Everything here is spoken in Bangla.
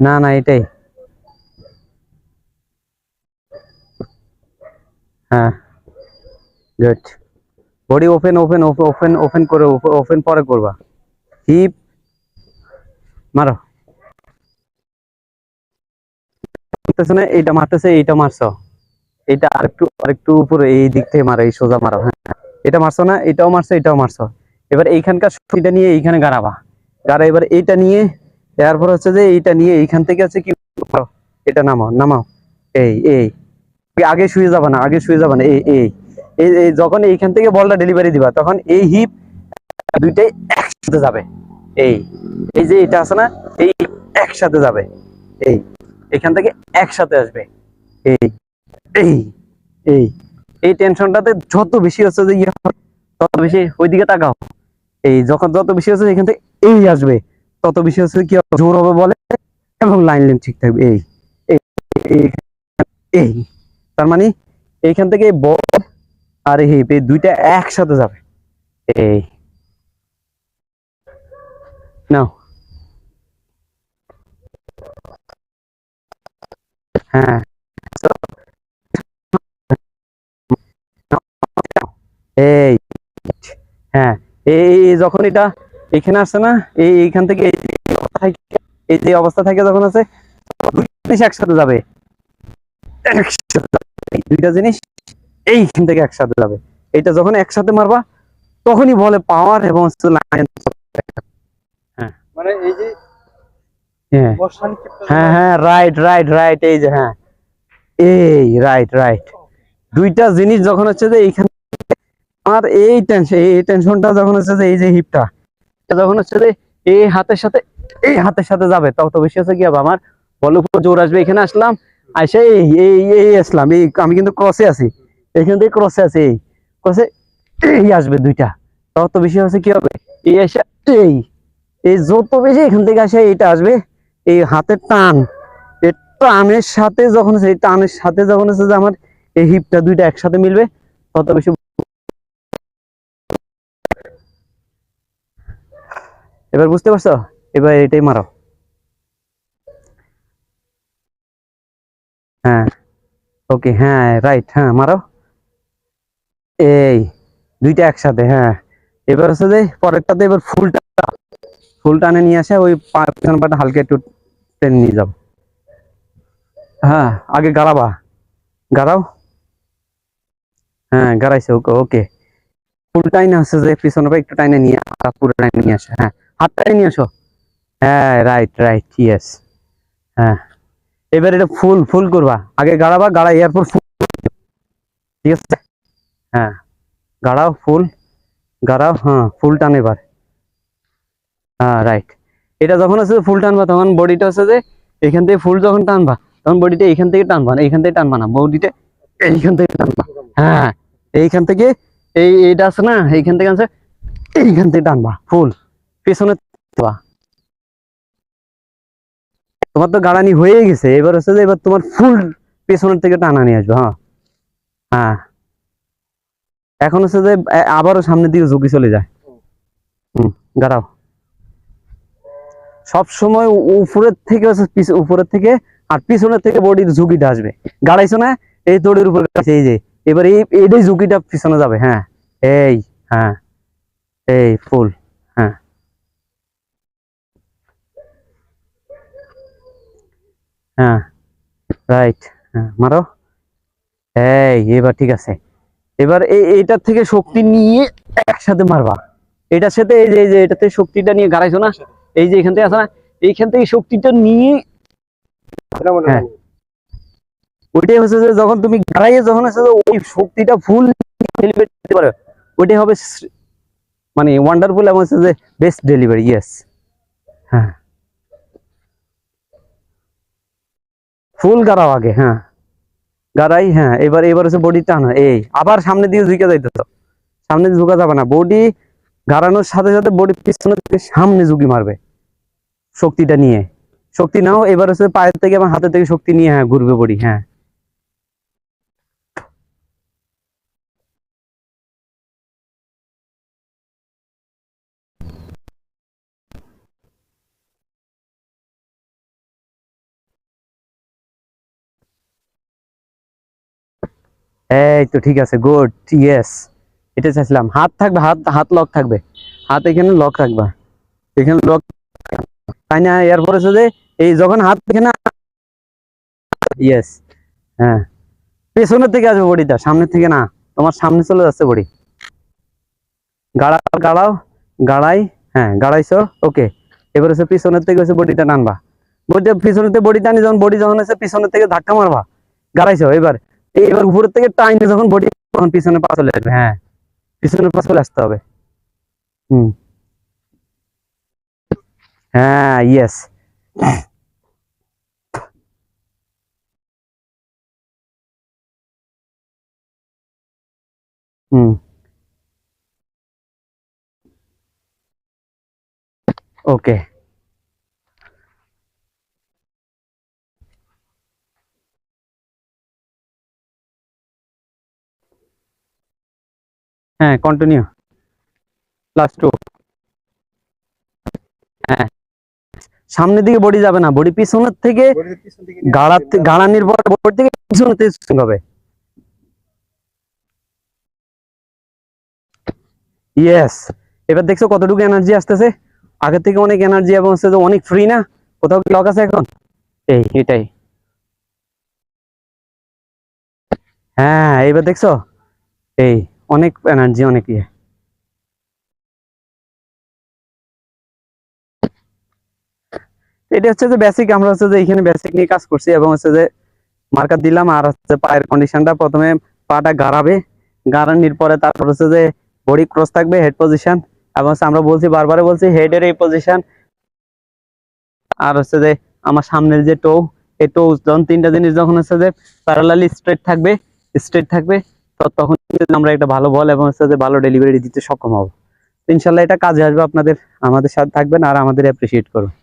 না না, এটাই। হ্যাঁ good body open open open open করে ওপেন পরে করবা। হিপ মারো। এইটা মারতেছে, এইটা মারছো। এটা আরেকটু আরেকটু উপরে, এই দিক থেকে মারো, এই সোজা মারো হ্যাঁ। এটা মারছো না, এটাও মারছো এটাও মারছো। এবার এইখানকার শক্তিটা নিয়ে এইখানে গাড়াবা। গাড়া, এবার এইটা নিয়ে এরপর হচ্ছে যে এইটা নিয়ে এইখান থেকে হচ্ছে কি, এটা নামাও নামাও। এই এই। আগে শুয়ে যাবা না, আগে শুয়ে যাবা না, এই এই। এই যখন এইখান থেকে বলটা ডেলিভারি দিবা, তখন এই হিপ দুইটাই একসাথে যাবে। এই এই যে এটা আছে না, এই একসাথে যাবে। এই, এখান থেকে একসাথে আসবে। এই এই এই। এই টেনশনটাতে যত বেশি হচ্ছে যে ইয়ে তত বেশি ওইদিকে তাকাও। এই, যখন যত বেশি হচ্ছে এখান থেকে এই আসবে। তত বেশি হচ্ছে কি, জোর হবে বলে এবং লাইন লাইন ঠিক থাকবে, এই এই তার মানে এইখান থেকে বল আর হিপ এই দুইটা একসাথে যাবে, এই, নাও হ্যাঁ এই হ্যাঁ এই, যখন এটা এখানে আসছে না? এই এইখান থেকে এই যে অবস্থা থাকে- যখন আছে জিনিস একসাথে যাবে। দুইটা জিনিস এইখান থেকে একসাথে যাবে। এটা যখন একসাথে মারবা তখনই বলে পাওয়ার এবং line। মানে এই যে হ্যাঁ। হ্যাঁ হ্যাঁ রাইট রাইট রাইট এই যে হ্যাঁ। এই রাইট রাইট দুইটা জিনিস যখন হচ্ছে যে এইখানে আর এই টেনশন এই টেনশনটা যখন হচ্ছে যে এই যে হিপটা যখন হচ্ছে যে এই হাতের সাথে, এই হাতের সাথে যাবে তত বেশি হচ্ছে কি হবে? আমার বল জোর আসবে, এখানে আসলাম, আইসে এই এই আসলাম, এই, আমি কিন্তু ক্রসে আছি, এখান থেকে ক্রসে আছি, এই ক্রসে এই আসবে দুইটা তত বেশি হচ্ছে কি হবে? এই এসে এই এই যত বেশি এখান থেকে আসে এইটা আসবে, এই হাতের টান এই টানের সাথে যখন হচ্ছে, এই টানের সাথে যখন হচ্ছে যে আমার এই হিপটা দুইটা একসাথে মিলবে, তত বেশি এবার বুঝতে পারছ? এবার এটাই মারো হ্যাঁ। ওকে হ্যাঁ রাইট হ্যাঁ মারো এই, দুইটা একসাথে হ্যাঁ। এবার হচ্ছে যে পরেরটাতে এবার ফুলটা ফুল টানে নিয়ে আসে, ওই পিছন পাটা হালকা একটু টেনে নিয়ে যাও। হ্যাঁ আগে গাড়াবা। গাড়াও। হ্যাঁ গাড়াইছে, ওকে ওকে। ফুল টাইনে হচ্ছে যে পিছনে একটু টাইনে নিয়ে পুরো টাইনে নিয়ে আসে হ্যাঁ। হাত টাইনে নিয়ে আসো? হ্যাঁ রাইট রাইট ইয়েস হ্যাঁ। এবার এটা ফুল ফুল করবা। আগে গাড়াবা গাড়াই এরপর ফুল ঠিক আছে? হ্যাঁ। গাড়াও ফুল গাড়াও হ্যাঁ ফুল টান এবার। হ্যাঁ রাইট এটা যখন হচ্ছে ফুল টানবা, তখন বডিটা হচ্ছে যে এখান থেকে ফুল যখন টানবা, তখন বডিটা এইখান থেকে টানবা না এইখান থেকে টানবা না, বডিটা এইখান থেকে টানবা। হ্যাঁ এইখান থেকে, এই, এইটা আছে না, এইখান থেকে আছে, এইখান থেকে টানবা ফুল পেছনে তোমার তো গাড়ানি হয়ে গেছে, এবার হচ্ছে যে এবার তোমার ফুল পেছনের থেকে টানা নিয়ে আসবে হ্যাঁ। হ্যাঁ। এখন হচ্ছে যে আবারও সামনের দিকে ঝুঁকি চলে যায়। হুম গাড়াও সব সময় উপরের থেকে হচ্ছে উপরের থেকে আর পিছনের থেকে বডির ঝুঁকিটা আসবে। গাড়াইছো না? এই দড়ির উপর এই যে, এবার এই, এটাই ঝুঁকিটা পিছনে যাবে হ্যাঁ। এই হ্যাঁ। এই ফুল হ্যাঁ হ্যাঁ রাইট হ্যাঁ মারো। এই, এবার ঠিক আছে। এবার এই, এইটার থেকে শক্তি নিয়ে একসাথে মারবা। এটার সাথে এই যে এই যে এটাতে শক্তিটা নিয়ে গাড়াইছো না? এই যে, এখান থেকে আসা না? এইখান থেকে শক্তিটা নিয়ে হ্যাঁ। ওইটাই হচ্ছে যে, যখন তুমি গাড়াইয়ে যখন হচ্ছে ওই শক্তিটা ফুল ডেলিভারি দিতে পারো। ওইটাই হবে মানে ওয়ান্ডারফুল এবং হচ্ছে যে বেস্ট ডেলিভারি ইয়েস হ্যাঁ। ফুল গাড়াও আগে হ্যাঁ। গাড়াই হ্যাঁ এবার এবার হচ্ছে বডি টান, এই, আবার সামনে দিয়ে ঝুঁকে যাইতেছ। সামনে দিয়ে ঝুঁকা যাবে না বডি গাড়ানোর সাথে সাথে বডি পিছনের থেকে সামনে ঝুঁকি মারবে শক্তিটা নিয়ে। শক্তি নাও, এবার হচ্ছে পায়ের থেকে এবং হাতের থেকে শক্তি নিয়ে হ্যাঁ ঘুরবে বডি হ্যাঁ। এই তো ঠিক আছে গুড ইয়েস এটা চাইছিলাম। হাত থাকবে, হাত হাত লক থাকবে। হাত এখানে লক থাকবে এখানে লক তাই না? এরপরে যে এই যখন হাত এখানে ইয়েস হ্যাঁ। পেছনের থেকে আসবে বডিটা, সামনের থেকে না। তোমার সামনে চলে যাচ্ছে বডি। গাড়াও গাড়াও, গাড়াই হ্যাঁ গাড়াইছো ওকে এবার হচ্ছে পিছনের থেকে হচ্ছে বডিটা টানবা। বডিটা পিছনের থেকে বডি টানি, যখন বডি যখন হচ্ছে পিছনের থেকে ধাক্কা মারবা, গাড়াইছো, এবার এবার উপরের থেকে টাইনে যখন বডি, তখন পিছনে পা চলে আসবে হ্যাঁ। পিছনের পা চলে আসতে হবে। হুম। হ্যাঁ ইয়েস হুম। ওকে হ্যাঁ কন্টিনিউ প্লাস টু হ্যাঁ। সামনের দিকে বডি যাবে না বডি পিছনের থেকে গাড়া পর বডি থেকে পিছনের থেকে হবে। ইয়েস এবার দেখছ কতটুকু এনার্জি আসতেছে? আগে থেকে অনেক এনার্জি এবং হচ্ছে যে অনেক ফ্রি না? কোথাও কি লক আছে এখন? এই এটাই। হ্যাঁ এবার দেখছ? এই। অনেক এনার্জি অনেক ইয়ে। এটা হচ্ছে যে বেসিক আমরা হচ্ছে যে এখানে বেসিক নিয়ে কাজ করছি এবং হচ্ছে যে মার্কার দিলাম আর হচ্ছে পায়ের কন্ডিশনটা প্রথমে পাটা গাড়াবে, গাড়ানির পরে তারপর হচ্ছে যে বডি ক্রস থাকবে হেড পজিশন এবং হচ্ছে আমরা বলছি বারবারে বলছি হেডের এই পজিশন আর হচ্ছে যে আমার সামনের যে টো এই টো যখন তিনটা জিনিস যখন হচ্ছে যে প্যারালালি স্ট্রেট থাকবে স্ট্রেট থাকবে তখন আমরা একটা ভালো বল এবং হচ্ছে ভালো ডেলিভারি দিতে সক্ষম হব। ইনশাল্লাহ এটা কাজে আসবে, আপনাদের, আমাদের সাথে থাকবেন আর আমাদের অ্যাপ্রিসিয়েট করবেন